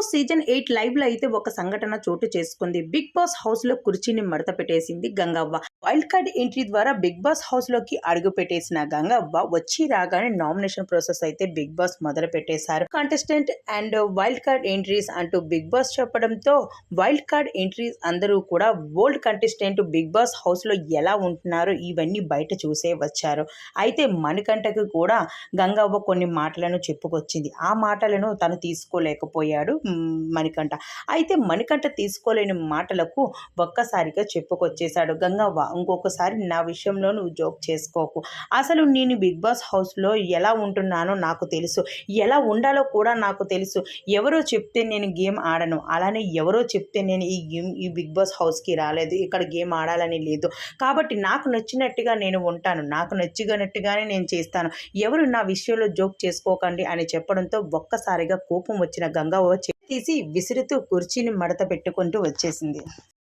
Boss season eight లైవ్లో అయితే ఒక సంఘటన చోటు చేసుకుంది. బిగ్ బాస్ హౌస్లో కుర్చీని మడత పెట్టేసింది గంగవ్వ. వైల్డ్ కార్డ్ ఎంట్రీ ద్వారా బిగ్ బాస్ హౌస్లోకి అడుగు పెట్టేసిన గంగవ్వ వచ్చి రాగానే నామినేషన్ ప్రాసెస్ అయితే బిగ్ బాస్ మొదలు పెట్టేశారు. Contestant and wild card entries అంటూ బిగ్ బాస్ చెప్పడంతో వైల్డ్ కార్డ్ ఎంట్రీస్ అందరూ కూడా ఓల్డ్ కంటెస్టెంట్ బిగ్ బాస్ హౌస్లో ఎలా ఉంటున్నారో ఇవన్నీ బయట చూసే వచ్చారు. అయితే మణికంఠకు కూడా గంగవ్వ కొన్ని మాటలను చెప్పుకొచ్చింది. ఆ మాటలను తను తీసుకోలేకపోయాడు. మణికంఠ. అయితే మణికంఠ తీసుకోలేని మాటలకు ఒక్కసారిగా చెప్పుకొచ్చేశాడు. గంగవ్వ ఇంకొకసారి నా విషయంలో నువ్వు జోక్ చేసుకోకు. అసలు నేను బిగ్ బాస్ హౌస్లో ఎలా ఉంటున్నానో నాకు తెలుసు. ఎలా ఉండాలో కూడా నాకు తెలుసు. ఎవరో చెప్తే నేను గేమ్ ఆడను. అలానే ఎవరో చెప్తే నేను ఈ గేమ్ ఈ బిగ్ బాస్ హౌస్కి రాలేదు. ఇక్కడ గేమ్ ఆడాలని లేదు. కాబట్టి నాకు నచ్చినట్టుగా నేను ఉంటాను. నాకు నచ్చినట్టుగానే నేను చేస్తాను. ఎవరు నా విషయంలో జోక్ చేసుకోకండి అని చెప్పడంతో ఒక్కసారిగా కోపం వచ్చిన గంగవ్వ తీసి విసురుతూ కుర్చీని మడత పెట్టుకుంటూ వచ్చేసింది.